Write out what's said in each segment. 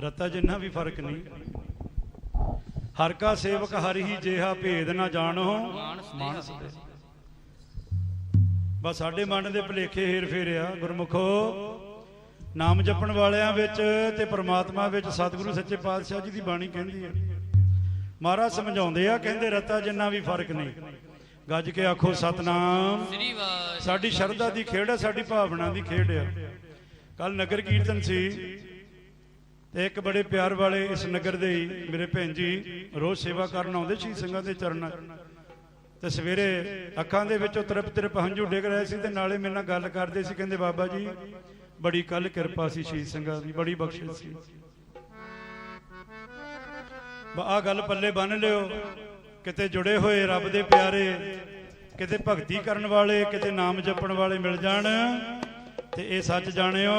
ਰਤਾ ਜਿੰਨਾ ਵੀ ਫ਼ਰਕ ਨਹੀਂ। ਹਰ ਕਾ ਸੇਵਕ ਹਰ ਹੀ ਜਿਹਾ ਭੇਦ ਨਾ ਜਾਣੋ। ਮਾਨਸ ਬਸ ਸਾਡੇ ਮਨ ਦੇ ਭਲੇਖੇ ਹੇਰ ਫੇਰਿਆ ਗੁਰਮੁਖੋ। ਨਾਮ ਜਪਣ ਵਾਲਿਆਂ ਵਿੱਚ ਤੇ ਪ੍ਰਮਾਤਮਾ ਵਿੱਚ ਸਤਿਗੁਰੂ ਸੱਚੇ ਪਾਤਸ਼ਾਹ ਜੀ ਦੀ ਬਾਣੀ ਕਹਿੰਦੀ ਹੈ ਮਹਾਰਾਜ ਸਮਝਾਉਂਦੇ ਆ, ਕਹਿੰਦੇ ਰਤਾ ਜਿੰਨਾ ਵੀ ਫ਼ਰਕ ਨਹੀਂ। ਗੱਜ ਕੇ ਆਖੋ, ਸਤਨਾਮ। ਸਾਡੀ ਸ਼ਰਧਾ ਦੀ ਖੇਡ ਹੈ ਸਾਡੀ ਭਾਵਨਾ ਦੀ ਖੇਡ ਹੈ ਕੱਲ ਨਗਰ ਕੀਰਤਨ ਸੀ। ਤੇ ਇੱਕ ਬੜੇ ਪਿਆਰ ਵਾਲੇ ਇਸ ਨਗਰ ਦੇ ਹੀ ਮੇਰੇ ਭੈਣ ਜੀ ਰੋਜ਼ ਸੇਵਾ ਕਰਨ ਆਉਂਦੇ ਸੀ ਸਿੰਘਾਂ ਦੇ ਚਰਨਾਂ ਤੇ ਸਵੇਰੇ ਅੱਖਾਂ ਦੇ ਵਿੱਚੋਂ ਤਰਪ ਤਰਪ ਹੰਝੂ ਡਿੱਗ ਰਹੇ ਸੀ ਤੇ ਨਾਲੇ ਮੇਰੇ ਨਾਲ ਗੱਲ ਕਰਦੇ ਸੀ, ਕਹਿੰਦੇ ਬਾਬਾ ਜੀ, ਬੜੀ ਕੱਲ ਕਿਰਪਾ ਸੀ ਸ਼ਹੀਦ ਸਿੰਘਾਂ ਦੀ, ਬੜੀ ਬਖਸ਼ਿਸ਼ ਸੀ। ਆ ਗੱਲ ਪੱਲੇ ਬੰਨ ਲਿਓ। ਕਿਤੇ ਜੁੜੇ ਹੋਏ ਰੱਬ ਦੇ ਪਿਆਰੇ, ਕਿਤੇ ਭਗਤੀ ਕਰਨ ਵਾਲੇ, ਕਿਤੇ ਨਾਮ ਜਪਣ ਵਾਲੇ ਮਿਲ ਜਾਣ, ਤੇ ਇਹ ਸੱਚ ਜਾਣਿਓ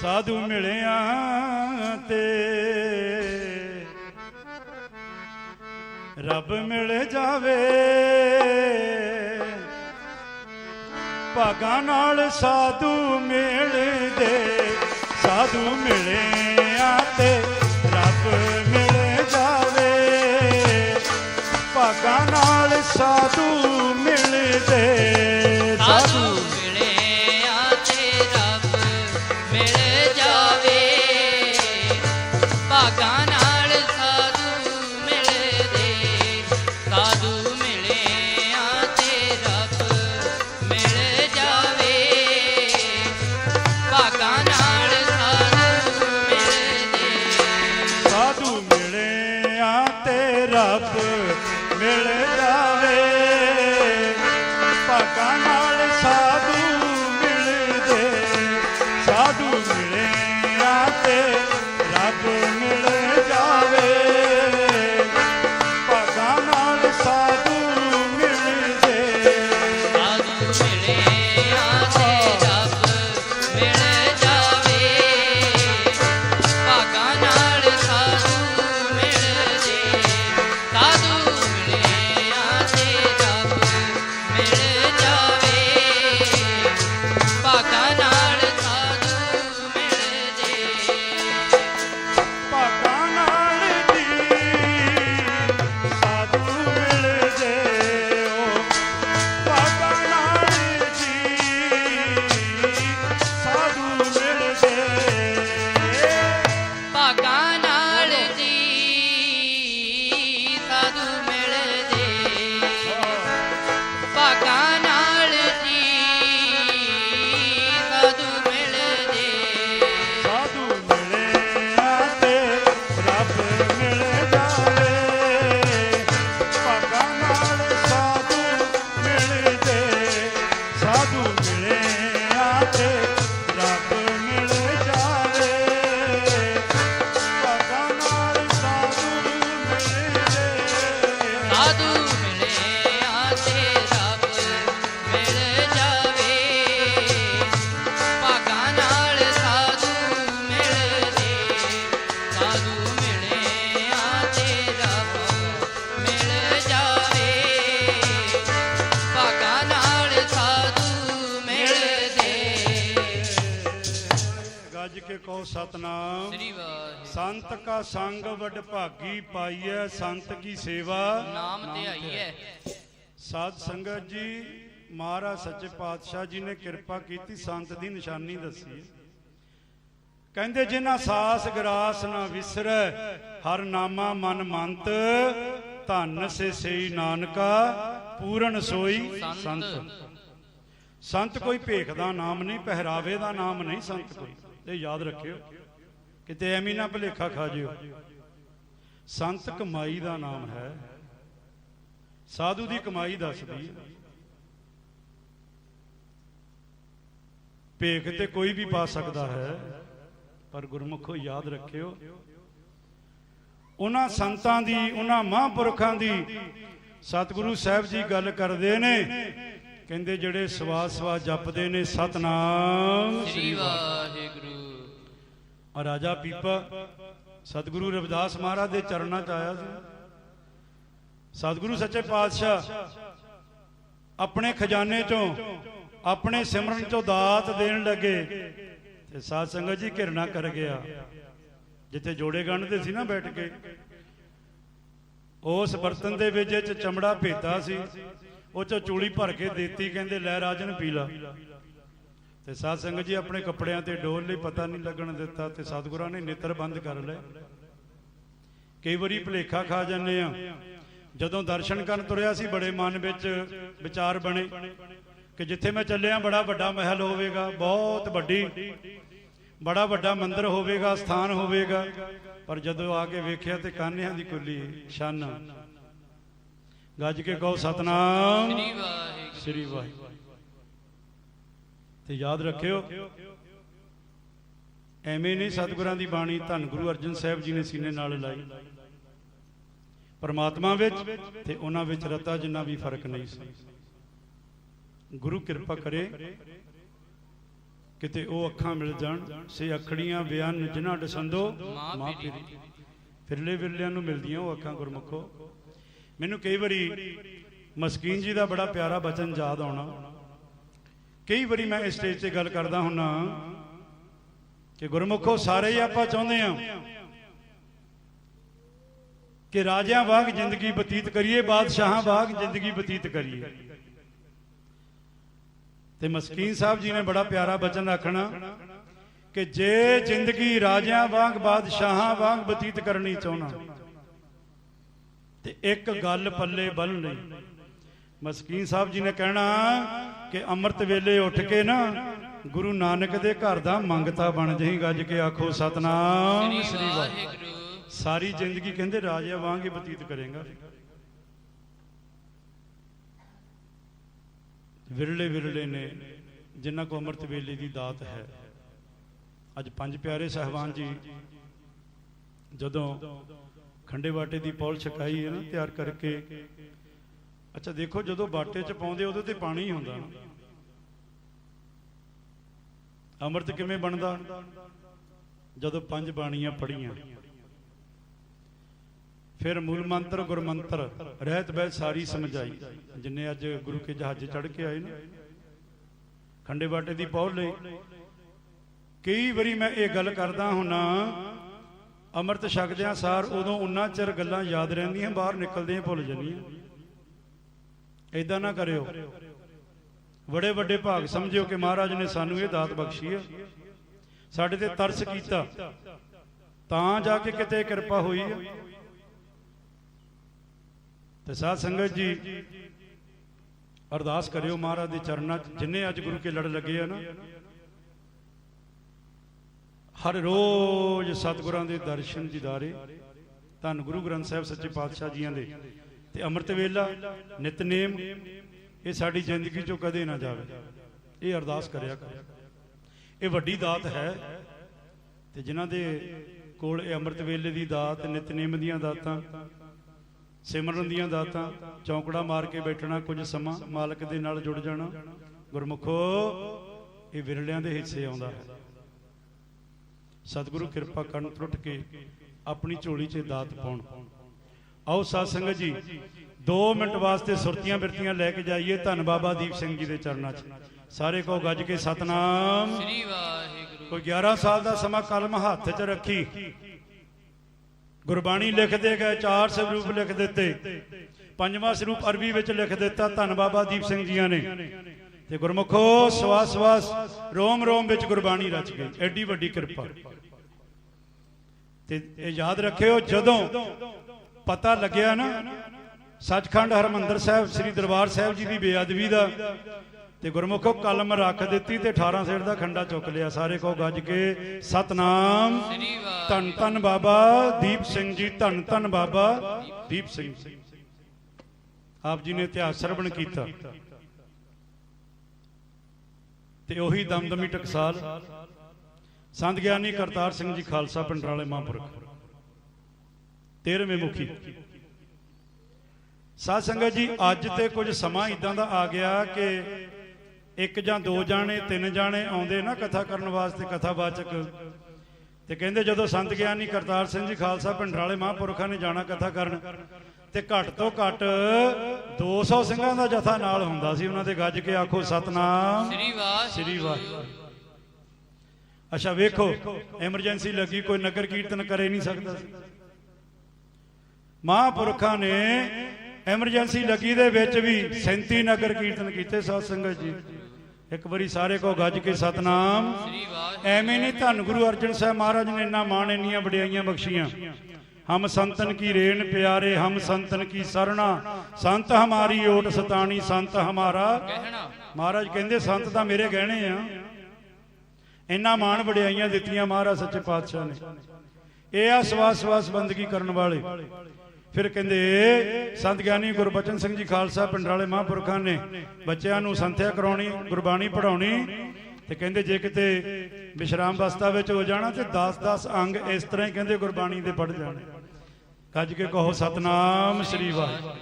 ਸਾਧੂ ਮਿਲਿਆ ਤੇ। ਰੱਬ ਮਿਲ ਜਾਵੇ। ਭਾਗਾਂ ਨਾਲ ਸਾਧੂ ਮਿਲਦੇ, ਸਾਧੂ ਮਿਲਿਆ ਤੇ ਰੱਬ ਮਿਲ ਜਾਵੇ। ਭਾਗਾਂ ਨਾਲ ਸਾਧੂ ਮਿਲਦੇ। ਰੱਬ ਮਿਲ ਕੇ ਕਹੋ ਸਤਨਾਮ। ਸ੍ਰੀ ਵਾਹਿਗੁਰੂ। ਸੰਤ ਕਾ ਸੰਗ ਵਡ ਭਾਗੀ ਪਾਈਐ ਸੰਤ ਕੀ ਸੇਵਾ। ਨਾਮ ਧਿਆਈ ਹੈ ਸਾਧ ਸੰਗਤ ਜੀ ਮਹਾਰਾਜ ਸੱਚੇ ਪਾਤਸ਼ਾਹ ਜੀ ਨੇ ਕਿਰਪਾ ਕੀਤੀ ਸੰਤ ਦੀ ਨਿਸ਼ਾਨੀ ਦੱਸੀ। ਕਹਿੰਦੇ ਜਿਨ੍ਹਾਂ ਸਾਸ ਗਰਾਸ ਨਾ ਵਿਸਰੈ ਹਰ ਨਾਮਾ ਮਨ ਮੰਤ ਧੰਨ ਸੇ ਸਈ ਨਾਨਕਾ ਪੂਰਨ ਸੋਈ ਸੰਤ। ਸੰਤ। ਕੋਈ ਭੇਖ ਦਾ ਨਾਮ ਨਹੀਂ ਪਹਿਰਾਵੇ ਦਾ ਨਾਮ ਨਹੀਂ ਸੰਤ ਕੋਈ। ਇਹ ਯਾਦ ਰੱਖਿਓ, ਕਿਤੇ ਐਵੇਂ ਨਾ ਭੁਲੇਖਾ ਖਾ ਜਿਓ। ਸੰਤ ਕਮਾਈ ਦਾ ਨਾਮ ਹੈ। ਸਾਧੂ ਦੀ ਕਮਾਈ ਦੱਸਦੀ, ਭੇਖ ਤੇ ਕੋਈ ਵੀ ਪਾ ਸਕਦਾ ਹੈ, ਪਰ ਗੁਰਮੁਖੋ ਯਾਦ ਰੱਖਿਓ, ਉਹਨਾਂ ਸੰਤਾਂ ਦੀ, ਉਹਨਾਂ ਮਹਾਂਪੁਰਖਾਂ ਦੀ ਸਤਿਗੁਰੂ ਸਾਹਿਬ ਜੀ ਗੱਲ ਕਰਦੇ ਨੇ। ਕਹਿੰਦੇ ਜਿਹੜੇ ਸਵਾਸ ਸਵਾਸ ਜਪਦੇ ਨੇ, ਸਤਨਾਮ। ਸ੍ਰੀ ਵਾਹਿਗੁਰੂ। ਆ ਰਾਜਾ ਪੀਪਾ ਸਤਿਗੁਰੂ ਰਵਿਦਾਸ ਮਹਾਰਾਜ ਦੇ ਚਰਨਾਂ 'ਚ ਆਇਆ ਸੀ। ਸਤਿਗੁਰੂ ਸੱਚੇ ਪਾਤਸ਼ਾਹ ਆਪਣੇ ਖਜ਼ਾਨੇ 'ਚੋਂ, ਆਪਣੇ ਸਿਮਰਨ 'ਚੋਂ ਦਾਤ ਦੇਣ ਲੱਗੇ ਤੇ ਸਾਧ ਸੰਗਤ ਜੀ ਘਿਰਣਾ ਕਰ ਗਿਆ। ਜਿੱਥੇ ਜੋੜੇ ਗੰਢਦੇ ਸੀ ਨਾ ਬੈਠ ਕੇ। ਉਸ ਬਰਤਨ ਦੇ ਵਿੱਚ ਚਮੜਾ ਭੇਤਾ ਸੀ। ਉਹ ਚ ਚੂੜੀ ਭਰ ਕੇ ਦੇਤੀ, ਕਹਿੰਦੇ, ਲੈ ਰਾਜਨ ਪੀ ਲਾ। ਤੇ ਸਾਧ ਸੰਗਤ ਜੀ ਆਪਣੇ ਕੱਪੜਿਆਂ ਤੇ ਡੋਲ ਲਈ ਪਤਾ ਨਹੀਂ ਲੱਗਣ ਦਿੱਤਾ ਤੇ ਸਤਿਗੁਰਾਂ ਨੇ ਨੇਤਰ ਬੰਦ ਕਰ ਲਏ। ਕਈ ਵਾਰੀ ਭੁਲੇਖਾ ਖਾ ਜਾਂਦੇ ਆ ਜਦੋਂ ਦਰਸ਼ਨ ਕਰਨ ਤੁਰਿਆ ਸੀ ਬੜੇ ਮਨ ਵਿੱਚ ਵਿਚਾਰ ਬਣੇ ਕਿ ਜਿੱਥੇ ਮੈਂ ਚੱਲਿਆ ਬੜਾ ਵੱਡਾ ਮਹਿਲ ਹੋਵੇਗਾ ਬਹੁਤ ਵੱਡੀ ਬੜਾ ਵੱਡਾ ਮੰਦਿਰ ਹੋਵੇਗਾ ਸਥਾਨ ਹੋਵੇਗਾ। ਪਰ ਜਦੋਂ ਆ ਕੇ ਵੇਖਿਆ ਤੇ ਕਾਨਿਆਂ ਦੀ ਕੁੱਲੀ ਸ਼ਨ ਗੱਜ ਕੇ ਕਹੋ ਸਤਨਾਮ। ਸ੍ਰੀ ਵਾਹਿਗੁਰੂ। ਸ੍ਰੀ ਵਾਹਿਗੁਰੂ। ਤੇ ਯਾਦ ਰੱਖਿਓ ਐਵੇਂ ਨਹੀਂ ਸਤਿਗੁਰਾਂ ਦੀ ਬਾਣੀ ਧੰਨ ਗੁਰੂ ਅਰਜਨ ਸਾਹਿਬ ਜੀ ਨੇ ਸੀਨੇ ਨਾਲ ਲਾਈ। ਪਰਮਾਤਮਾ ਵਿੱਚ ਤੇ ਉਹਨਾਂ ਵਿੱਚ ਰਤਾ ਜਿੰਨਾ ਵੀ ਫ਼ਰਕ ਨਹੀਂ ਸੀ। ਗੁਰੂ ਕਿਰਪਾ ਕਰੇ ਕਿਤੇ ਉਹ ਅੱਖਾਂ ਮਿਲ ਜਾਣ ਸੇ ਅਖੜੀਆਂ ਬਿਆਨ ਜਿਨ੍ਹਾਂ ਦਸੰਦੋ ਮਾਂ। ਪੀਰੀ ਫਿਰਲੇ ਵਿਰਲਿਆਂ ਨੂੰ ਮਿਲਦੀਆਂ ਉਹ ਅੱਖਾਂ ਗੁਰਮੁਖੋ। ਮੈਨੂੰ ਕਈ ਵਾਰੀ ਮਸਕੀਨ ਜੀ ਦਾ ਬੜਾ ਪਿਆਰਾ ਬਚਨ ਯਾਦ ਆਉਣਾ। ਕਈ ਵਾਰੀ ਮੈਂ ਇਸ ਸਟੇਜ ਤੇ ਗੱਲ ਕਰਦਾ ਹੁੰਨਾ ਕਿ ਗੁਰਮੁਖੋ, ਸਾਰੇ ਹੀ ਆਪਾਂ ਚਾਹੁੰਦੇ ਆ ਕਿ ਰਾਜਿਆਂ ਵਾਂਗ ਜ਼ਿੰਦਗੀ ਬਤੀਤ ਕਰੀਏ, ਬਾਦਸ਼ਾਹਾਂ ਵਾਂਗ ਜ਼ਿੰਦਗੀ ਬਤੀਤ ਕਰੀਏ। ਤੇ ਮਸਕੀਨ ਸਾਹਿਬ ਜੀ ਨੇ ਬੜਾ ਪਿਆਰਾ ਬਚਨ ਰੱਖਣਾ ਕਿ ਜੇ ਜ਼ਿੰਦਗੀ ਰਾਜਿਆਂ ਵਾਂਗ, ਬਾਦਸ਼ਾਹਾਂ ਵਾਂਗ ਬਤੀਤ ਕਰਨੀ ਚਾਹਣਾ ਤੇ ਇੱਕ ਗੱਲ ਪੱਲੇ ਬੰਨ ਲਈ। ਮਸਕੀਨ ਸਾਹਿਬ ਜੀ ਨੇ ਕਹਿਣਾ ਕਿ ਅੰਮ੍ਰਿਤ ਵੇਲੇ ਉੱਠ ਕੇ ਨਾ ਗੁਰੂ ਨਾਨਕ ਦੇ ਘਰ ਦਾ ਮੰਗਤਾ ਬਣ ਜਹੀਂ ਗੱਜ ਕੇ ਆਖੋ ਸਤਨਾਮ। ਸ੍ਰੀ ਵਾਹਿਗੁਰੂ। ਸਾਰੀ ਜ਼ਿੰਦਗੀ ਕਹਿੰਦੇ ਰਾਜਿਆਂ ਵਾਂਗ ਹੀ ਬਤੀਤ ਕਰੇਗਾ। ਵਿਰਲੇ ਵਿਰਲੇ ਨੇ ਜਿਨ੍ਹਾਂ ਕੋ ਅੰਮ੍ਰਿਤ ਵੇਲੇ ਦੀ ਦਾਤ ਹੈ। ਅੱਜ ਪੰਜ ਪਿਆਰੇ ਸਹਿਬਾਨ ਜੀ ਜਦੋਂ ਖੰਡੇ ਬਾਟੇ ਦੀ ਪੌਲ ਛਕਾਈ ਹੈ ਨਾ ਤਿਆਰ ਕਰਕੇ ਅੱਛਾ, ਦੇਖੋ ਜਦੋਂ ਬਾਟੇ ਚ ਪਾਉਂਦੇ, ਉਹਦੇ ਤੇ ਪਾਣੀ ਹੁੰਦਾ ਅੰਮ੍ਰਿਤ ਕਿਵੇਂ ਬਣਦਾ? ਜਦੋਂ ਪੰਜ ਬਾਣੀਆਂ ਪੜੀਆਂ ਫਿਰ ਮੂਲ ਮੰਤਰ ਗੁਰਮੰਤਰ ਰਹਿਤ ਬਹਿ ਸਾਰੀ ਸਮਝਾਈ। ਜਿੰਨੇ ਅੱਜ ਗੁਰੂ ਕੇ ਜਹਾਜ਼ ਚੜ ਕੇ ਆਏ ਨੇ। ਖੰਡੇ ਬਾਟੇ ਦੀ ਪੌਲ ਲਈ। ਕਈ ਵਾਰੀ ਮੈਂ ਇਹ ਗੱਲ ਕਰਦਾ ਹੁੰਨਾ, ਅੰਮ੍ਰਿਤ ਛਕਦਿਆਂ ਸਾਰ ਉਦੋਂ ਉਨਾ ਚਿਰ ਗੱਲਾਂ ਯਾਦ ਰਹਿੰਦੀਆਂ, ਬਾਹਰ ਨਿਕਲਦਿਆਂ ਭੁੱਲ ਜਾਂਦੀਆਂ। ਐਦਾਂ ਨਾ ਕਰਿਓ। ਬੜੇ ਵੱਡੇ ਭਾਗ ਸਮਝਿਓ ਕਿ ਮਹਾਰਾਜ ਨੇ ਸਾਨੂੰ ਇਹ ਦਾਤ ਬਖਸ਼ੀ ਹੈ ਸਾਡੇ ਤੇ ਤਰਸ ਕੀਤਾ। ਤਾਂ ਜਾ ਕੇ ਕਿਤੇ ਕਿਰਪਾ ਹੋਈ ਹੈ ਤੇ ਸਾਧ ਸੰਗਤ ਜੀ, ਅਰਦਾਸ ਕਰਿਓ ਮਹਾਰਾਜ ਦੇ ਚਰਨਾਂ 'ਚ, ਜਿੰਨੇ ਅੱਜ ਗੁਰੂ ਕੇ ਲੜ ਲੱਗੇ ਆ ਨਾ। ਹਰ ਰੋਜ਼ ਸਤਿਗੁਰਾਂ ਦੇ ਦਰਸ਼ਨ ਦੀਦਾਰੇ। ਧੰਨ ਗੁਰੂ ਗ੍ਰੰਥ ਸਾਹਿਬ ਸੱਚੇ ਪਾਤਸ਼ਾਹ ਜੀਆਂ ਦੇ। ਤੇ ਅੰਮ੍ਰਿਤ ਵੇਲਾ, ਨਿਤਨੇਮ, ਇਹ ਸਾਡੀ ਜ਼ਿੰਦਗੀ ਚੋਂ ਕਦੇ ਨਾ ਜਾਵੇ। ਇਹ ਅਰਦਾਸ ਕਰਿਆ ਕਰੋ। ਇਹ ਵੱਡੀ ਦਾਤ ਹੈ ਤੇ ਜਿਨ੍ਹਾਂ ਦੇ ਕੋਲ ਇਹ ਅੰਮ੍ਰਿਤ ਵੇਲੇ ਦੀ ਦਾਤ, ਨਿਤਨੇਮ ਦੀਆਂ ਦਾਤਾਂ, ਸਿਮਰਨ ਦੀਆਂ ਦਾਤਾਂ, ਚੌਂਕੜਾ ਮਾਰ ਕੇ ਬੈਠਣਾ ਕੁਝ ਸਮਾਂ, ਮਾਲਕ ਦੇ ਨਾਲ ਜੁੜ ਜਾਣਾ, ਗੁਰਮੁਖੋ, ਇਹ ਵਿਰਲਿਆਂ ਦੇ ਹਿੱਸੇ ਆਉਂਦਾ ਹੈ। ਸਤਿਗੁਰੂ ਕਿਰਪਾ ਕਰਨ ਟੁੱਟ ਕੇ ਆਪਣੀ ਝੋਲੀ 'ਚ ਦਾਤ ਪਾਉਣ। ਆਓ ਸਾਧ ਸੰਗਤ ਜੀ 2 ਮਿੰਟ ਵਾਸਤੇ ਸੁਰਤੀਆਂ ਬਿਰਤੀਆਂ ਲੈ ਕੇ ਜਾਈਏ ਧੰਨ ਬਾਬਾ ਦੀਪ ਸਿੰਘ ਜੀ ਦੇ ਚਰਨਾਂ 'ਚ। ਸਾਰੇ ਕੋ ਗੱਜ ਕੇ ਸਤਨਾਮ। ਸ੍ਰੀ ਵਾਹਿਗੁਰੂ। ਕੋਈ 11 ਸਾਲ ਦਾ ਸਮਾਂ ਕਲਮ ਹੱਥ 'ਚ ਰੱਖੀ। ਗੁਰਬਾਣੀ ਲਿਖਦੇ ਗਏ ਚਾਰ ਸਰੂਪ ਲਿਖ ਦਿੱਤੇ। ਪੰਜਵਾਂ ਸਰੂਪ ਅਰਬੀ ਵਿੱਚ ਲਿਖ ਦਿੱਤਾ ਧੰਨ ਬਾਬਾ ਦੀਪ ਸਿੰਘ ਜੀਆਂ ਨੇ। ਤੇ ਗੁਰਮੁਖੋ ਸਵਾਸ ਸਵਾਸ ਰੋਮ ਰੋਮ ਵਿੱਚ ਗੁਰਬਾਣੀ ਰਚ ਗਈ। ਐਡੀ ਵੱਡੀ ਕਿਰਪਾ। ਤੇ ਇਹ ਯਾਦ ਰੱਖਿਓ ਜਦੋਂ ਪਤਾ ਲੱਗਿਆ ਨਾ, ਸੱਚਖੰਡ ਹਰਮੰਦਰ ਸਾਹਿਬ, ਸ੍ਰੀ ਦਰਬਾਰ ਸਾਹਿਬ ਜੀ ਦੀ ਬੇਅਦਬੀ ਦਾ ਤੇ ਗੁਰਮੁਖੋ ਕਲਮ ਰੱਖ ਦਿੱਤੀ ਤੇ 18 ਸੇਰ ਦਾ ਖੰਡਾ ਚੁੱਕ ਲਿਆ। ਸਾਰੇ ਕੋ ਗੱਜ ਕੇ, ਸਤਨਾਮ, ਧੰਨ ਧੰਨ ਬਾਬਾ, ਦੀਪ ਸਿੰਘ ਜੀ, ਧੰਨ ਧੰਨ ਬਾਬਾ, ਦੀਪ ਸਿੰਘ ਆਪ ਜੀ ਨੇ ਇਤਿਹਾਸ ਸਰਵਣ ਕੀਤਾ। ਤੇ ਉਹੀ ਦਮਦਮੀ ਟਕਸਾਲ। ਸੰਤ ਗਿਆਨੀ ਕਰਤਾਰ ਸਿੰਘ ਜੀ, ਖਾਲਸਾ ਪਿੰਡ ਵਾਲੇ ਮਹਾਂਪੁਰਖ। 13ਵੇਂ ਮੁਖੀ। ਸਾਧ ਸੰਗਤ ਜੀ ਅੱਜ ਤੇ ਕੁਝ ਸਮਾਂ ਇਦਾਂ ਦਾ ਆ ਗਿਆ ਕਿ ਇੱਕ ਜਾਂ ਦੋ ਜਾਣੇ ਤਿੰਨ ਜਾਣੇ ਆਉਂਦੇ ਨਾ ਕਥਾ ਕਰਨ ਵਾਸਤੇ ਕਥਾਵਾਚਕ। ਤੇ ਕਹਿੰਦੇ ਜਦੋਂ ਸੰਤ ਗਿਆਨੀ ਕਰਤਾਰ ਸਿੰਘ ਜੀ ਖਾਲਸਾ ਪਿੰਡ ਵਾਲੇ ਮਹਾਂਪੁਰਖਾਂ ਨੇ ਜਾਣਾ ਕਥਾ ਕਰਨ ਤੇ ਘੱਟ ਤੋਂ ਘੱਟ 200 ਸਿੰਘਾਂ ਦਾ ਜਥਾ ਨਾਲ ਹੁੰਦਾ ਸੀ। ਉਹਨਾਂ ਦੇ ਗੱਜ ਕੇ ਆਖੋ ਸਤਨਾਮ ਸ੍ਰੀ ਵਾਹਿਗੁਰੂ ਸ੍ਰੀ ਵਾਹਿਗੁਰੂ ਅੱਛਾ ਵੇਖੋ ਐਮਰਜੈਂਸੀ ਲੱਗੀ ਕੋਈ ਨਗਰ ਕੀਰਤਨ ਕਰੇ ਨਹੀਂ ਸਕਦਾ ਸੀ। ਮਹਾਂਪੁਰਖਾਂ ਨੇ ਐਮਰਜੈਂਸੀ ਲੱਗੀ ਦੇ ਵਿੱਚ ਵੀ 37 ਨਗਰ ਕੀਰਤਨ ਕੀਤੇ ਸਾਧ ਸੰਗਤ ਜੀ। ਇੱਕ ਵਾਰੀ ਸਾਰੇ ਕੋ ਗੱਜ ਕੇ ਸਤਨਾਮ। ਐਵੇਂ ਨਹੀਂ ਧੰਨ ਗੁਰੂ ਅਰਜਨ ਸਾਹਿਬ ਮਹਾਰਾਜ ਨੇ ਇੰਨਾ ਮਾਣ ਇੰਨੀਆਂ ਵਡਿਆਈਆਂ ਬਖਸ਼ੀਆਂ। ਹਮ ਸੰਤਨ ਕੀ ਰੇਣ ਪਿਆਰੇ, ਹਮ ਸੰਤਨ ਕੀ ਸਰਣਾ। ਸੰਤ ਹਮਾਰੀ ਓਟ ਸਤਾਣੀ, ਸੰਤ ਹਮਾਰਾ। ਮਹਾਰਾਜ ਕਹਿੰਦੇ, ਸੰਤ ਤਾਂ ਮੇਰੇ ਗਹਿਣੇ ਆ। ਇੰਨਾ ਮਾਣ ਵਡਿਆਈਆਂ ਦਿੱਤੀਆਂ ਮਹਾਰਾਜ ਸੱਚੇ ਪਾਤਸ਼ਾਹ ਨੇ। ਇਹ ਆ ਸਵਾਸ ਸਵਾਸ ਬੰਦਗੀ ਕਰਨ ਵਾਲੇ। ਫਿਰ ਕਹਿੰਦੇ, ਸੰਤ ਗਿਆਨੀ ਗੁਰਬਚਨ ਸਿੰਘ ਜੀ ਖਾਲਸਾ ਪਿੰਡ ਵਾਲੇ ਮਹਾਂਪੁਰਖਾਂ ਨੇ ਬੱਚਿਆਂ ਨੂੰ ਸੰਥਿਆ ਕਰਾਉਣੀ, ਗੁਰਬਾਣੀ ਪੜਾਉਣੀ ਤੇ ਕਹਿੰਦੇ ਜੇ ਕਿਤੇ ਵਿਸ਼ਰਾਮ ਅਵਸਥਾ ਵਿੱਚ ਹੋ ਜਾਣਾ ਤੇ 10-10 ਅੰਗ ਇਸ ਤਰ੍ਹਾਂ ਹੀ ਕਹਿੰਦੇ ਗੁਰਬਾਣੀ ਦੇ ਪੜ ਜਾਣੇ। ਕੱਜ ਕੇ ਕਹੋ, ਸਤਨਾਮ ਸ੍ਰੀ ਵਾਹਿਗੁਰੂ।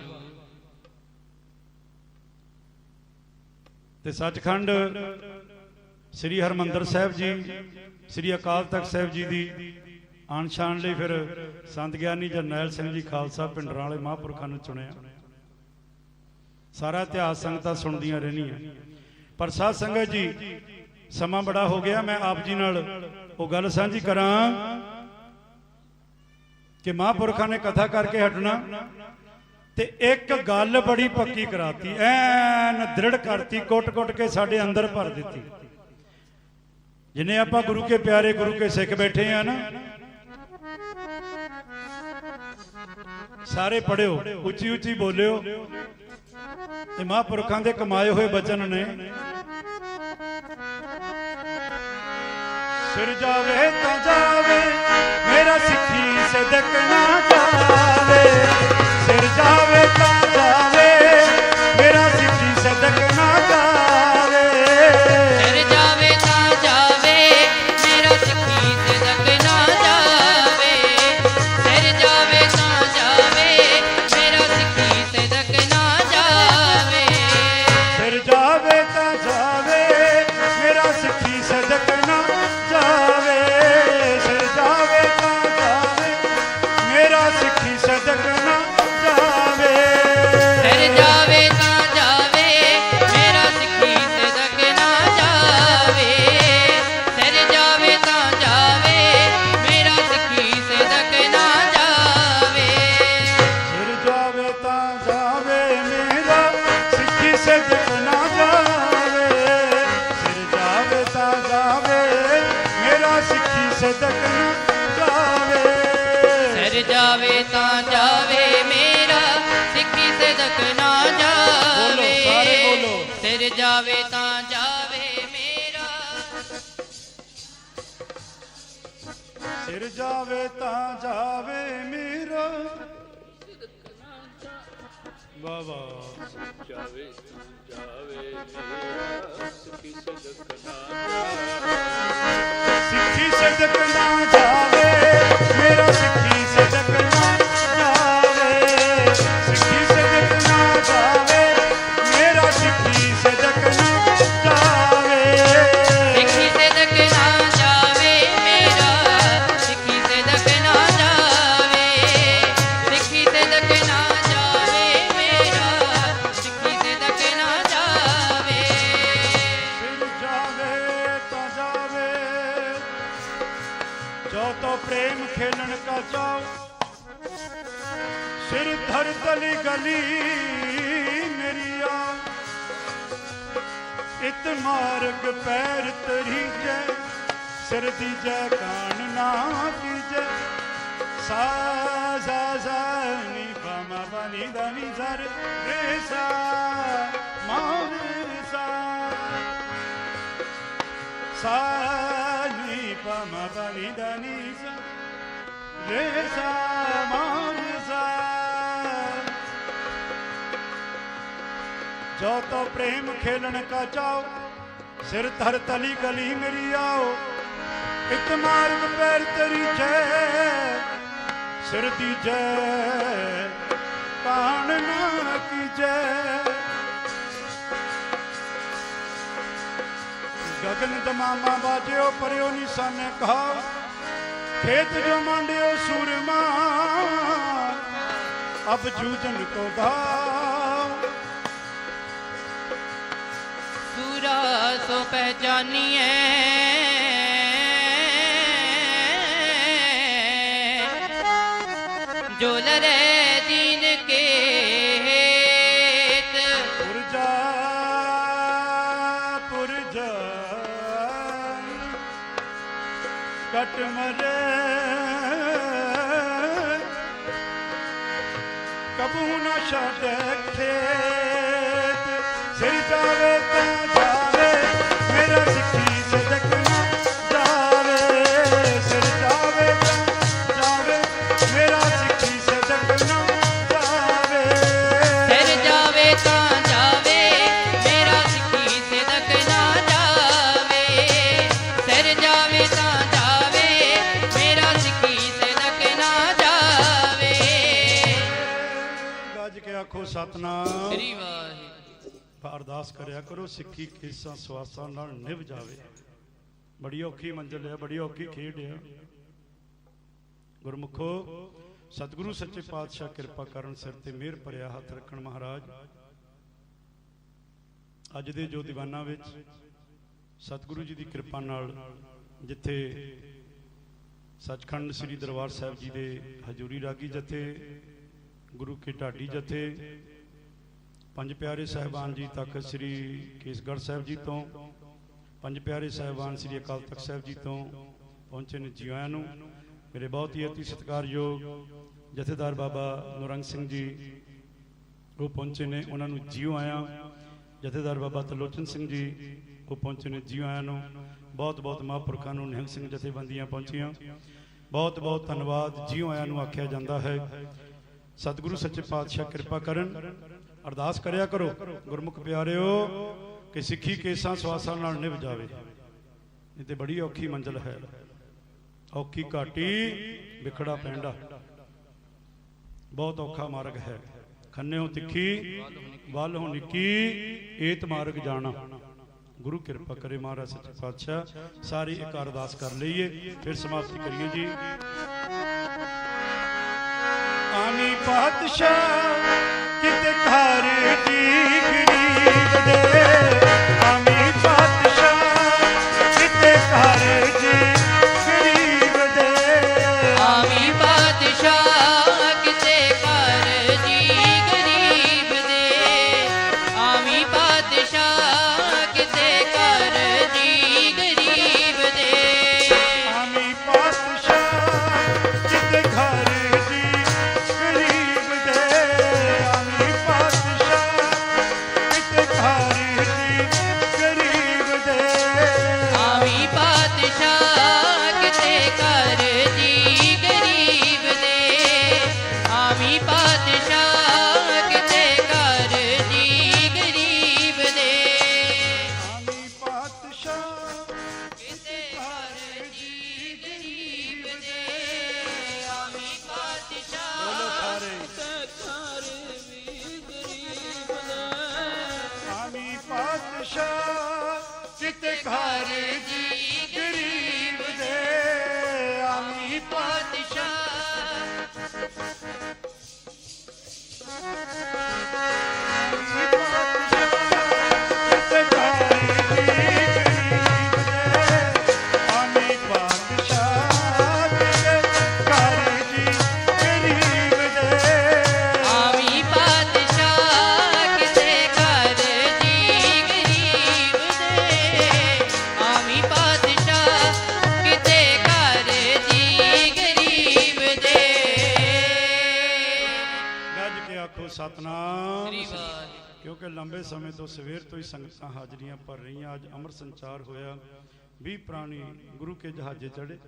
ਤੇ ਸੱਚਖੰਡ ਸ੍ਰੀ ਹਰਮੰਦਰ ਸਾਹਿਬ ਜੀ, ਸ੍ਰੀ ਅਕਾਲ ਤਖਤ ਸਾਹਿਬ ਜੀ ਦੀ ਆਣ ਲਈ ਫਿਰ ਸੰਤ ਗਿਆਨੀ ਜਰਨੈਲ ਸਿੰਘ ਜੀ ਖਾਲਸਾ ਪਿੰਡਰਾਂ ਵਾਲੇ ਮਹਾਂਪੁਰਖਾਂ ਨੂੰ ਚੁਣਿਆ। ਸਾਰਾ ਇਤਿਹਾਸ ਸੰਗਤਾਂ ਸੁਣਦੀਆਂ ਰਹਿਣੀਆਂ। ਪਰ ਸਾਧ ਸੰਗਤ ਜੀ, ਸਮਾਂ ਬੜਾ ਹੋ ਗਿਆ, ਮੈਂ ਆਪ ਜੀ ਨਾਲ ਉਹ ਗੱਲ ਸਾਂਝੀ ਕਰਾਂ ਕਿ ਮਹਾਂਪੁਰਖਾਂ ਨੇ ਕਥਾ ਕਰਕੇ ਹਟਣਾ ਤੇ ਇੱਕ ਗੱਲ ਬੜੀ ਪੱਕੀ ਕਰਾਤੀ। ਐਨ ਦ੍ਰਿੜ ਕਰਤੀ, ਕੁੱਟ-ਕੁੱਟ ਕੇ ਸਾਡੇ ਅੰਦਰ ਭਰ ਦਿੱਤੀ। ਜਿਨੇ ਆਪਾਂ ਗੁਰੂ ਕੇ ਪਿਆਰੇ, ਗੁਰੂ ਕੇ ਸਿੱਖ ਬੈਠੇ ਆ ਨਾ ਸਾਰੇ ਪੜਿਓ ਉੱਚੀ ਉੱਚੀ ਬੋਲਿਓ। ਤੇ ਮਹਾਂਪੁਰਖਾਂ ਦੇ ਕਮਾਏ ਹੋਏ ਬਚਨ ਨੇ। ਸਿਰ ਜਾਵੇ ਤਾਂ ਜਾਵੇ, ਮੇਰਾ ਸਿੱਖੀ ਸਦਕ ਜਾਵੇ। ਸਿਰ ਜਾਵੇ ਤਾਂ ਜਾਵੇ ਮੇਰਾ ਸਿੱਖੀ ਸਦਕ ਨਾ ਜਾਵੇ। ਬੋਲੋ, ਸਾਰੇ ਬੋਲੋ। ਸਿਰ ਜਾਵੇ ਤਾਂ ਜਾਵੇ ਮੇਰਾ। ਸਿਰ ਜਾਵੇ ਤਾਂ ਜਾਵੇ ਮੇਰਾ। ਵਾ ਵਾ ਜਾਵੇ ਜਾਵੇ ਮੇਰਾ ਸੁਖੀ ਸਦਕ ਨਾ ਸਿੱਖੀ ਸਦਕ ਨਾ ਜਾਵੇ ਮੇਰਾ ਸਿੱਖੀ ਖੇਲਣ ਸਿਰ ਧਰ ਤਲੀ ਗਲੀ ਮੇਰੀ ਆ। ਇਤ ਮਾਰਗ ਪੈਰ ਤਰੀ ਜੈ, ਸਿਰ ਦੀ ਜੈ ਕਾਣ ਨਾ ਕੀਜੈ। ਸਾ ਸਾ ਸਾ, ਨੀ ਪਾ ਮਾ ਪਾ ਜ਼ਰ ਰੇ, ਸਾ ਮਾ ਸਾ। ਸਾ, ਨੀ ਪਾ ਮਾ ਪਾ ਜੋ ਤੋ ਪ੍ਰੇਮ ਖੇਲਣ ਕਾ ਚਾਓ ਸਿਰ ਧਰ ਤਲੀ ਗਲੀ ਮੇਰੀ ਆਓ ਇਕ ਮਾਰਗ ਪੈਰ ਤਰੀ ਜੈ ਸਿਰ ਦੀ ਜੈ ਕਾਣ ਨਾ ਕੀਜੈ ਗਗਨ ਦਮਾਮਾ ਬਾਜਿਓ ਪਰਿਓ ਨਿਸ਼ਾਨੇ ਕਹਾਓ ਖੇਤ ਜੋ ਮੰਡਿਓ ਸੂਰਮਾ ਅਬ ਜੂਜਨ ਕੋ ਭਾਉ ਸੂਰਾ ਸੋ ਪਹਿਚਾਨੀਏ ਜੋ ਲਰੇ ਦੀਨ ਕੇਤ ਕਟ ਮਰੇ ਕਬੂ ਨਾ ਛੱਡੇ ਖੇਤ ਸਿਰ ਸਤਨਾਮ ਸ੍ਰੀ ਵਾਹਿਗੁਰੂ ਅਰਦਾਸ ਕਰਿਆ ਕਰੋ ਸਿੱਖੀ ਕੇਸਾਂ ਸਵਾਸਾਂ ਨਾਲ ਨਿਭ ਜਾਵੇ। ਬੜੀ ਔਖੀ ਮੰਜ਼ਿਲ ਹੈ ਬੜੀ ਔਖੀ ਖੇਡ ਹੈ ਗੁਰਮੁਖੋ ਸਤਿਗੁਰੂ ਸੱਚੇ ਪਾਤਸ਼ਾਹ ਕਿਰਪਾ ਕਰਨ ਸਿਰ ਤੇ ਮਿਹਰ ਭਰਿਆ ਹੱਥ ਰੱਖਣ ਮਹਾਰਾਜ। ਅੱਜ ਦੇ ਜੋ ਦੀਵਾਨਾਂ ਵਿੱਚ ਸਤਿਗੁਰੂ ਜੀ ਦੀ ਕਿਰਪਾ ਨਾਲ ਜਿੱਥੇ ਸੱਚਖੰਡ ਸ੍ਰੀ ਦਰਬਾਰ ਸਾਹਿਬ ਜੀ ਦੇ ਹਜੂਰੀ ਰਾਗੀ ਜਥੇ ਗੁਰੂ ਕੇ ਢਾਡੀ ਜਥੇ ਪੰਜ ਪਿਆਰੇ ਸਹਿਬਾਨ ਜੀ ਤੱਕ ਸ੍ਰੀ ਕੇਸਗੜ੍ਹ ਸਾਹਿਬ ਜੀ ਤੋਂ, ਪੰਜ ਪਿਆਰੇ ਸਹਿਬਾਨ ਸ੍ਰੀ ਅਕਾਲ ਤਖਤ ਸਾਹਿਬ ਜੀ ਤੋਂ ਪਹੁੰਚੇ ਨੇ ਜੀ ਨੂੰ। ਮੇਰੇ ਬਹੁਤ ਹੀ ਅਤੀ ਸਤਿਕਾਰਯੋਗ ਜਥੇਦਾਰ ਬਾਬਾ ਨੁਰੰਗ ਸਿੰਘ ਜੀ, ਉਹ ਪਹੁੰਚੇ ਨੇ, ਉਹਨਾਂ ਨੂੰ ਜੀਓ ਆਇਆ। ਜਥੇਦਾਰ ਬਾਬਾ ਤਲੋਚਨ ਸਿੰਘ ਜੀ, ਉਹ ਪਹੁੰਚੇ ਨੇ ਜੀਓ ਆਇਆਂ ਨੂੰ। ਬਹੁਤ ਬਹੁਤ ਮਹਾਂਪੁਰਖਾਂ ਨੂੰ ਨਿਹੰਗ ਸਿੰਘ ਜਥੇਬੰਦੀਆਂ ਪਹੁੰਚੀਆਂ। ਬਹੁਤ ਬਹੁਤ ਧੰਨਵਾਦ ਜੀਓ ਆਇਆਂ ਨੂੰ ਆਖਿਆ ਜਾਂਦਾ ਹੈ। ਸਤਿਗੁਰੂ ਸੱਚੇ ਪਾਤਸ਼ਾਹ ਕਿਰਪਾ ਕਰਨ। ਅਰਦਾਸ ਕਰਿਆ ਕਰੋ। ਗੁਰਮੁਖ ਪਿਆਰਿਓ, ਕਿ ਸਿੱਖੀ ਕੇਸਾਂ ਸਵਾਸਾਂ ਨਾਲ ਨਿਭ ਜਾਵੇ। ਇਹ ਤੇ ਬੜੀ ਔਖੀ ਮੰਜ਼ਲ ਹੈ। ਔਖੀ ਘਾਟੀ ਵਿਖੜਾ ਪੈਂਡਾ। ਬਹੁਤ ਔਖਾ ਮਾਰਗ ਹੈ। ਖੰਨੇ ਹੋ ਤਿੱਖੀ, ਵੱਲ ਹੋ ਨਿੱਕੀ, ਏਤ ਮਾਰਗ ਜਾਣਾ। ਗੁਰੂ ਕਿਰਪਾ ਕਰੇ ਮਹਾਰਾਜ ਸੱਚੇ ਪਾਤਸ਼ਾਹ, ਸਾਰੀ ਇੱਕ ਅਰਦਾਸ ਕਰ ਲਈਏ, ਫਿਰ ਸਮਾਪਤੀ ਕਰੀਏ ਜੀ। ਆਮੀ ਪਾਤਸ਼ਾਹ ਤੋਂ ਸਵੇਰ ਤੋਂ ਹੀ ਸੰਗਤਾਂ ਹਾਜ਼ਰੀਆਂ ਭਰ ਰਹੀਆਂ, ਅੱਜ ਅੰਮ੍ਰਿਤ ਸੰਚਾਰ ਹੋਇਆ 20 ਪ੍ਰਾਣੀ ਗੁਰੂ ਕੇ ਜਹਾਜ਼ੇ ਚੜੇ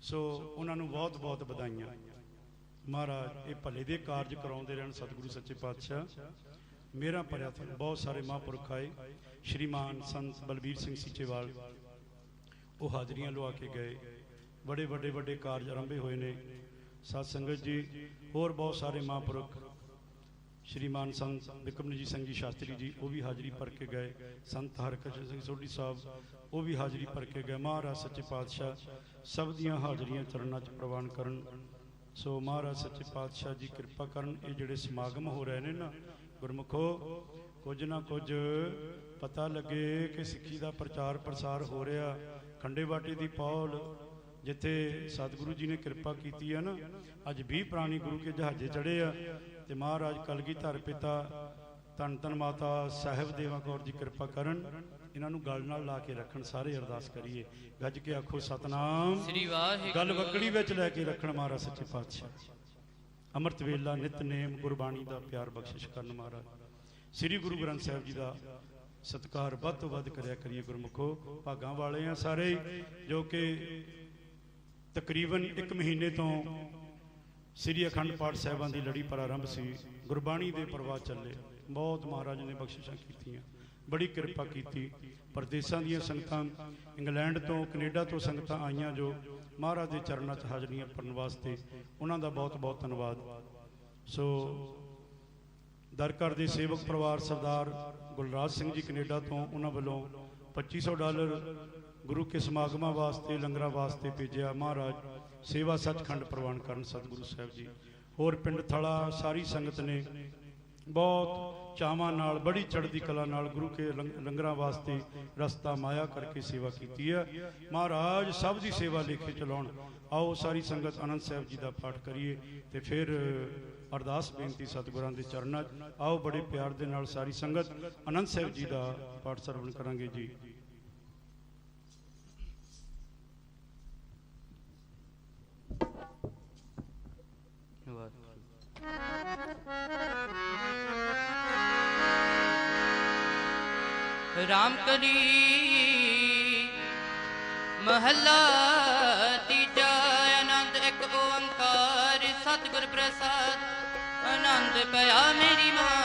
ਸੋ ਉਹਨਾਂ ਨੂੰ ਬਹੁਤ ਬਹੁਤ ਵਧਾਈਆਂ। ਮਹਾਰਾਜ, ਇਹ ਭਲੇ ਦੇ ਕਾਰਜ ਕਰਾਉਂਦੇ ਰਹਿਣ ਸਤਿਗੁਰੂ ਸੱਚੇ ਪਾਤਸ਼ਾਹ। ਮੇਰਾ ਭਰਿਆ ਥਲ ਬਹੁਤ ਸਾਰੇ ਮਹਾਂਪੁਰਖ ਆਏ। ਸ਼੍ਰੀਮਾਨ ਸੰਤ ਬਲਬੀਰ ਸਿੰਘ ਸੀਚੇਵਾਲ, ਉਹ ਹਾਜ਼ਰੀਆਂ ਲਵਾ ਕੇ ਗਏ। ਬੜੇ ਵੱਡੇ ਵੱਡੇ ਕਾਰਜ ਆਰੰਭੇ ਹੋਏ ਨੇ। ਸਤ ਸੰਗਤ ਜੀ, ਹੋਰ ਬਹੁਤ ਸਾਰੇ ਮਹਾਂਪੁਰਖ ਸ਼੍ਰੀਮਾਨ ਸੰਤ ਬਿਕਮਨਜੀ ਸਿੰਘ ਜੀ ਸ਼ਾਸਤਰੀ ਜੀ, ਉਹ ਵੀ ਹਾਜ਼ਰੀ ਭਰ ਕੇ ਗਏ। ਸੰਤ ਹਰਕ੍ਰਿਸ਼ਨ ਸਿੰਘ ਸੋਢੀ ਸਾਹਿਬ, ਉਹ ਵੀ ਹਾਜ਼ਰੀ ਭਰ ਕੇ ਗਏ। ਮਹਾਰਾਜ ਸੱਚੇ ਪਾਤਸ਼ਾਹ ਸਭ ਦੀਆਂ ਹਾਜ਼ਰੀਆਂ ਚਰਨਾਂ 'ਚ ਪ੍ਰਵਾਨ ਕਰਨ। ਸੋ ਮਹਾਰਾਜ ਸੱਚੇ ਪਾਤਸ਼ਾਹ ਜੀ ਕਿਰਪਾ ਕਰਨ, ਇਹ ਜਿਹੜੇ ਸਮਾਗਮ ਹੋ ਰਹੇ ਨੇ ਨਾ, ਗੁਰਮੁਖੋ, ਕੁਝ ਨਾ ਕੁਝ ਪਤਾ ਲੱਗੇ ਕਿ ਸਿੱਖੀ ਦਾ ਪ੍ਰਚਾਰ ਪ੍ਰਸਾਰ ਹੋ ਰਿਹਾ। ਖੰਡੇ ਬਾਟੇ ਦੀ ਪੌਲ ਜਿੱਥੇ ਸਤਿਗੁਰੂ ਜੀ ਨੇ ਕਿਰਪਾ ਕੀਤੀ ਆ ਨਾ ਅੱਜ 20 ਪ੍ਰਾਣੀ ਗੁਰੂ ਕੇ ਜਹਾਜ਼ੇ ਚੜੇ ਆ ਤੇ ਮਹਾਰਾਜ ਕਲਗੀਧਰ ਪਿਤਾ ਧੰਨ ਧੰਨ ਮਾਤਾ ਸਾਹਿਬ ਦੇਵਾ ਕੌਰ ਜੀ ਕਿਰਪਾ ਕਰਨ ਇਹਨਾਂ ਨੂੰ ਗਲ ਨਾਲ ਲਾ ਕੇ ਰੱਖਣ ਸਾਰੇ ਅਰਦਾਸ ਕਰੀਏ। ਗੱਜ ਕੇ ਆਖੋ ਸਤਨਾਮ। ਸ੍ਰੀ ਵਾਹਿਗੁਰੂ। ਗੱਲ ਵਕੜੀ ਵਿੱਚ ਲੈ ਕੇ ਰੱਖਣ ਮਹਾਰਾਜ ਸੱਚੇ ਪਾਤਸ਼ਾਹ। ਅੰਮ੍ਰਿਤ ਵੇਲਾ ਨਿਤਨੇਮ ਗੁਰਬਾਣੀ ਦਾ ਪਿਆਰ ਬਖਸ਼ਿਸ਼ ਕਰਨ ਮਹਾਰਾਜ। ਸ੍ਰੀ ਗੁਰੂ ਗ੍ਰੰਥ ਸਾਹਿਬ ਜੀ ਦਾ ਸਤਿਕਾਰ ਵੱਧ ਤੋਂ ਵੱਧ ਕਰਿਆ ਕਰੀਏ ਗੁਰਮੁਖੋ। ਭਾਗਾਂ ਵਾਲੇ ਆ ਸਾਰੇ ਹੀ, ਜੋ ਕਿ ਤਕਰੀਬਨ 1 ਮਹੀਨੇ ਤੋਂ ਸ੍ਰੀ ਅਖੰਡ ਪਾਠ ਸਾਹਿਬਾਂ ਦੀ ਲੜੀ ਪ੍ਰਾਰੰਭ ਸੀ। ਗੁਰਬਾਣੀ ਦੇ ਪ੍ਰਵਾਹ ਚੱਲੇ। ਬਹੁਤ ਮਹਾਰਾਜ ਨੇ ਬਖਸ਼ਿਸ਼ਾਂ ਕੀਤੀਆਂ। ਬੜੀ ਕਿਰਪਾ ਕੀਤੀ। ਪਰਦੇਸਾਂ ਦੀਆਂ ਸੰਗਤਾਂ, ਇੰਗਲੈਂਡ ਤੋਂ, ਕੈਨੇਡਾ ਤੋਂ ਸੰਗਤਾਂ ਆਈਆਂ ਜੋ ਮਹਾਰਾਜ ਦੇ ਚਰਨਾਂ 'ਚ ਹਾਜ਼ਰੀਆਂ ਭਰਨ ਵਾਸਤੇ ਉਹਨਾਂ ਦਾ ਬਹੁਤ ਬਹੁਤ ਧੰਨਵਾਦ। ਸੋ ਦਰਕਰ ਦੇ ਸੇਵਕ ਪਰਿਵਾਰ ਸਰਦਾਰ ਗੁਲਰਾਜ ਸਿੰਘ ਜੀ ਕੈਨੇਡਾ ਤੋਂ, ਉਹਨਾਂ ਵੱਲੋਂ 2500 ਡਾਲਰ ਗੁਰੂ ਕੇ ਸਮਾਗਮਾਂ ਵਾਸਤੇ, ਲੰਗਰਾਂ ਵਾਸਤੇ ਭੇਜਿਆ ਮਹਾਰਾਜ। ਸੇਵਾ ਸੱਚਖੰਡ ਪ੍ਰਵਾਨ ਕਰਨ ਸਤਿਗੁਰੂ ਸਾਹਿਬ ਜੀ। ਹੋਰ ਪਿੰਡ ਥਲਾ ਸਾਰੀ ਸੰਗਤ ਨੇ ਬਹੁਤ ਚਾਵਾਂ ਨਾਲ, ਬੜੀ ਚੜ੍ਹਦੀ ਕਲਾ ਨਾਲ ਗੁਰੂ ਕੇ ਲੰਗ- ਲੰਗਰਾਂ ਵਾਸਤੇ ਰਸਤਾ ਮਾਇਆ ਕਰਕੇ ਸੇਵਾ ਕੀਤੀ ਹੈ ਮਹਾਰਾਜ, ਸਭ ਦੀ ਸੇਵਾ ਲੇਖੇ ਚਲਾਉਣ। ਆਓ ਸਾਰੀ ਸੰਗਤ ਆਨੰਦ ਸਾਹਿਬ ਜੀ ਦਾ ਪਾਠ ਕਰੀਏ ਤੇ ਫਿਰ ਅਰਦਾਸ ਬੇਨਤੀ ਸਤਿਗੁਰਾਂ ਦੇ ਚਰਨਾਂ 'ਚ। ਆਓ ਬੜੇ ਪਿਆਰ ਦੇ ਨਾਲ ਸਾਰੀ ਸੰਗਤ ਆਨੰਦ ਸਾਹਿਬ ਜੀ ਦਾ ਪਾਠ ਸਰਵਣ ਕਰਾਂਗੇ ਜੀ। ਰਾਮ ਕਲੀ ਮਹੱਲਾ ਤੀਜਾ ਆਨੰਦ ਇੱਕ ਓੰਕਾਰ। ਸਤਿਗੁਰ ਪ੍ਰਸਾਦ ਆਨੰਦ ਪਿਆ ਮੇਰੀ ਮਾਂ।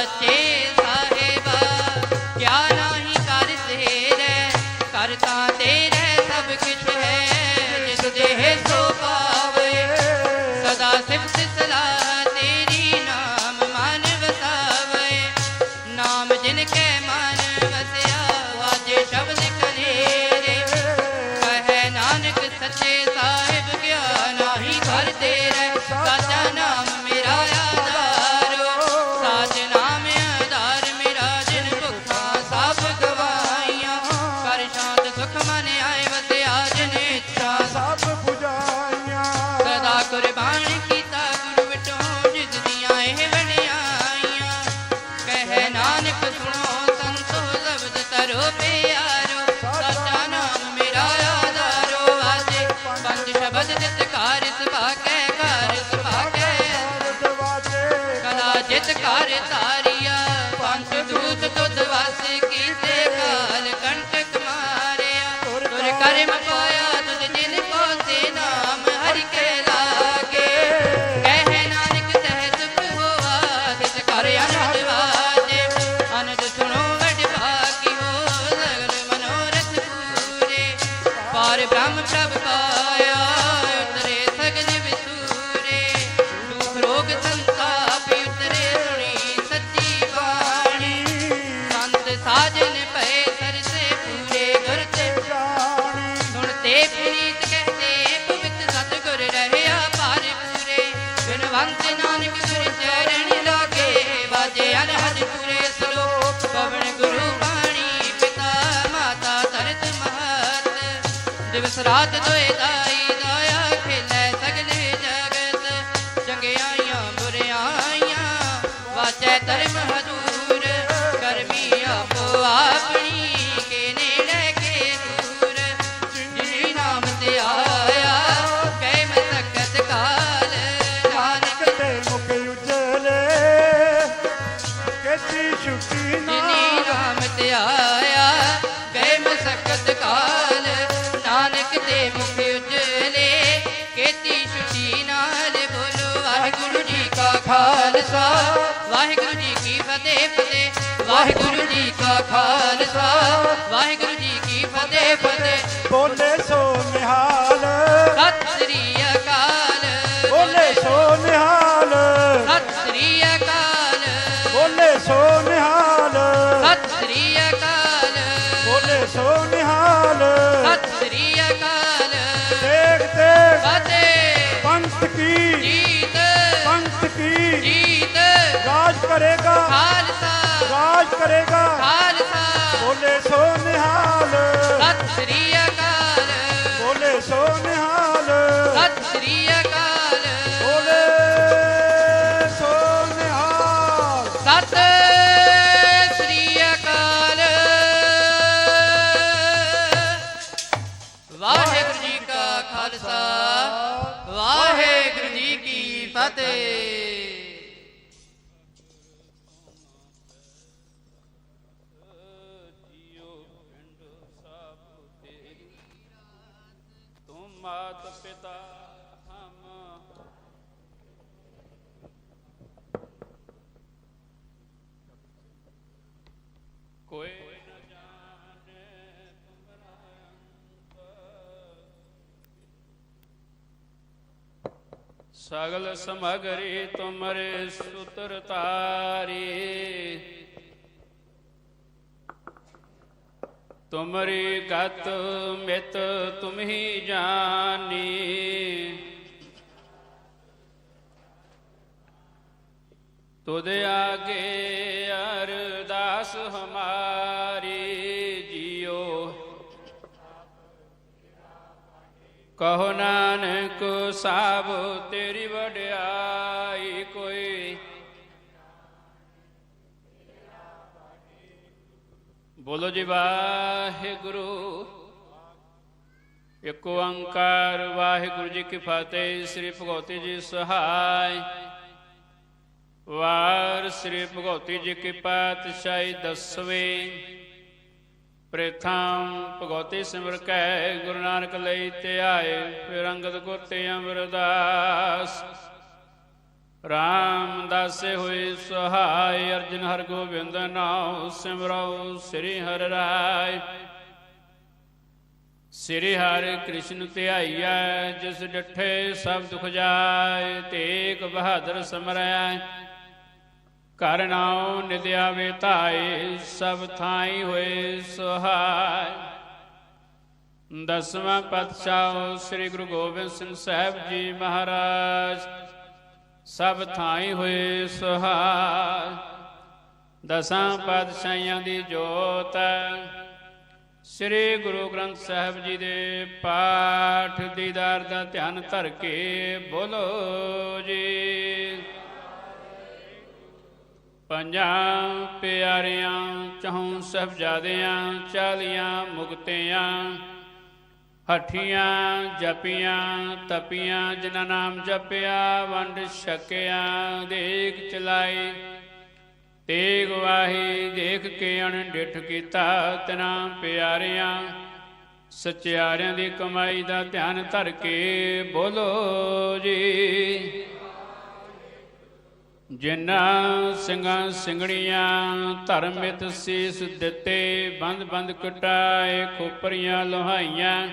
ਸਾਚੇ ਕਾਰ ਸੁਭਾਗੈ ਘਰ ਸੁਭਾਗੈ। ਕਲਾ ਜਿਤ ਕਾਰ ਤਾਰੀਆ ਦਿਵਸ ਰਾਤ ਦਾਈ ਜੀ ਕਾ ਖਾਲਸਾ। ਵਾਹਿਗੁਰੂ ਜੀ ਕੀ ਫਤਿਹ ਫਤਿਹ। ਬੋਲੇ ਸੋ ਨਿਹਾਲ ਸਤਿ ਸ੍ਰੀ ਅਕਾਲ। ਬੋਲੇ ਸੋ ਨਿਹਾਲ ਸਤਿ ਸ੍ਰੀ ਅਕਾਲ। ਬੋਲੇ ਸੋ ਨਿਹਾਲ ਸਤਿ ਸ੍ਰੀ ਅਕਾਲ। ਬੋਲੇ ਸੋ ਨਿਹਾਲ ਸਤਿ ਸ੍ਰੀ ਅਕਾਲ। ਦੇਖ ਦੇਖ ਫਤਿਹ। ਪੰਥ ਕੀ? ਜੀਤ। ਪੰਥ ਕੀ? ਜੀਤ। ਰਾਜ ਕਰੇਗਾ। ਖਾਲਸਾ। ਕਰੇਗਾ। ਖਾਲਸਾ। ਬੋਲੇ ਸੋ ਨਿਹਾਲ। ਸਤਿ ਸ੍ਰੀ ਅਕਾਲ। ਬੋਲੇ ਸੋ ਨਿਹਾਲ। ਸਤਿ ਸ੍ਰੀ ਅਕਾਲ। ਬੋਲੇ ਸੋ ਨਿਹਾਲ। ਸਤਿ ਸ੍ਰੀ ਅਕਾਲ। ਵਾਹਿਗੁਰੂ ਜੀ ਕਾ ਖਾਲਸਾ। ਵਾਹਿਗੁਰੂ ਜੀ ਕੀ ਫਤਿਹ। ਮਾਤ ਪਿਤਾ ਹਮ। ਕੋਈ ਨ ਜਾਣੇ ਤੁਮਰਾ ਅੰਤ। ਸਗਲ ਸਮਗਰੀ ਤੁਮਰੇ ਸੁਤਰ ਤਾਰੀ ਤੁਮਰੀ ਗਤ ਮਿਤ ਤੁਮਹੀ ਜਾਨੀ। ਤੁਧ ਆਗੇ ਅਰਦਾਸ ਹਮਾਰੀ ਜੀਓ। ਕਹੋ ਨਾਨਕ ਸਾਬ ਤੇਰੀ ਵਡਿਆਈ। ਬੋਲੋ ਜੀ ਵਾਹਿਗੁਰੂ। ਇੱਕ ਓੰਕਾਰ, ਵਾਹਿਗੁਰੂ ਜੀ ਕੀ ਫਤਿਹ, ਸ੍ਰੀ ਭਗਵਤੀ ਜੀ ਸਹਾਇ ਵਾਰ ਸ੍ਰੀ ਭਗਵਤੀ ਜੀ ਕੀ ਪਾਤਸ਼ਾਹੀ ਦਸਵੇਂ। ਪ੍ਰਥਮ ਭਗਵਤੀ ਸਿਮਰ ਕੈ, ਗੁਰੂ ਨਾਨਕ ਲਈ ਧਿਆਏ, ਫਿਰ ਅੰਗਦ ਗੁਰ ਤੇ ਅਮਰਦਾਸ ਰਾਮ ਦਾਸੇ ਹੋਏ ਸਹਾਇ ਅਰਜਨ ਹਰ ਗੋਬਿੰਦ ਨਾਮ ਸਿਮਰਉ ਸ੍ਰੀ ਹਰਿ ਰਾਇ ਸ੍ਰੀ ਹਰਿ ਕ੍ਰਿਸ਼ਨ ਧਿਆਈਐ, ਜਿਸ ਡਠੇ ਸਭ ਦੁਖ ਜਾਏ, ਤੇਗ ਬਹਾਦਰ ਸਮਰੈ। ਘਰ ਨਾਉ ਨਿਦਿਆ ਵੇ ਸਭ ਥਾਈ ਹੋਏ ਸਹਾਇ ਦਸਵਾਂ ਪਾਤਸ਼ਾਹ ਸ੍ਰੀ ਗੁਰੂ ਗੋਬਿੰਦ ਸਿੰਘ ਸਾਹਿਬ ਜੀ ਮਹਾਰਾਜ ਸਭ ਥਾਈ ਹੋਏ ਸਹਾਇ ਦਸਾਂ ਪਾਤਸ਼ਾਹਾਂ ਦੀ ਜੋਤ ਸ੍ਰੀ ਗੁਰੂ ਗ੍ਰੰਥ ਸਾਹਿਬ ਜੀ ਦੇ ਪਾਠ ਦੀਦਾਰ ਦਾ ਧਿਆਨ ਧਰ ਕੇ ਬੋਲੋ ਜੀ। ਪੰਜਾਂ ਪਿਆਰਿਆਂ, ਚਹੋਂ ਸਹਬਜ਼ਾਦਿਆਂ ਚਾਲੀਆਂ ਮੁਕਤਿਆਂ ਹਠੀਆਂ ਜਪੀਆਂ, ਤਪੀਆਂ, ਜਿਨ੍ਹਾਂ ਨਾਮ ਜਪਿਆ, ਵੰਡ ਛਕਿਆ, ਦੇਖ ਚਲਾਈ। ਤੇਗ ਵਾਹੀ ਦੇਖ ਕੇ ਅਣ ਡਿਠ ਕੀਤਾ, ਤਨਾ ਪਿਆਰਿਆਂ, ਸਚਿਆਰਿਆਂ ਦੀ ਕਮਾਈ ਦਾ ਧਿਆਨ ਧਰ ਕੇ ਬੋਲੋ ਜੀ। ਜਿਨ੍ਹਾਂ ਸਿੰਘਾਂ ਸਿੰਘਣੀਆਂ ਧਰਮਿਤ ਸੀਸ ਦਿੱਤੇ ਬੰਦ ਬੰਦ ਕਟਾਏ, ਖੋਪਰੀਆਂ ਲੋਹਾਈਆਂ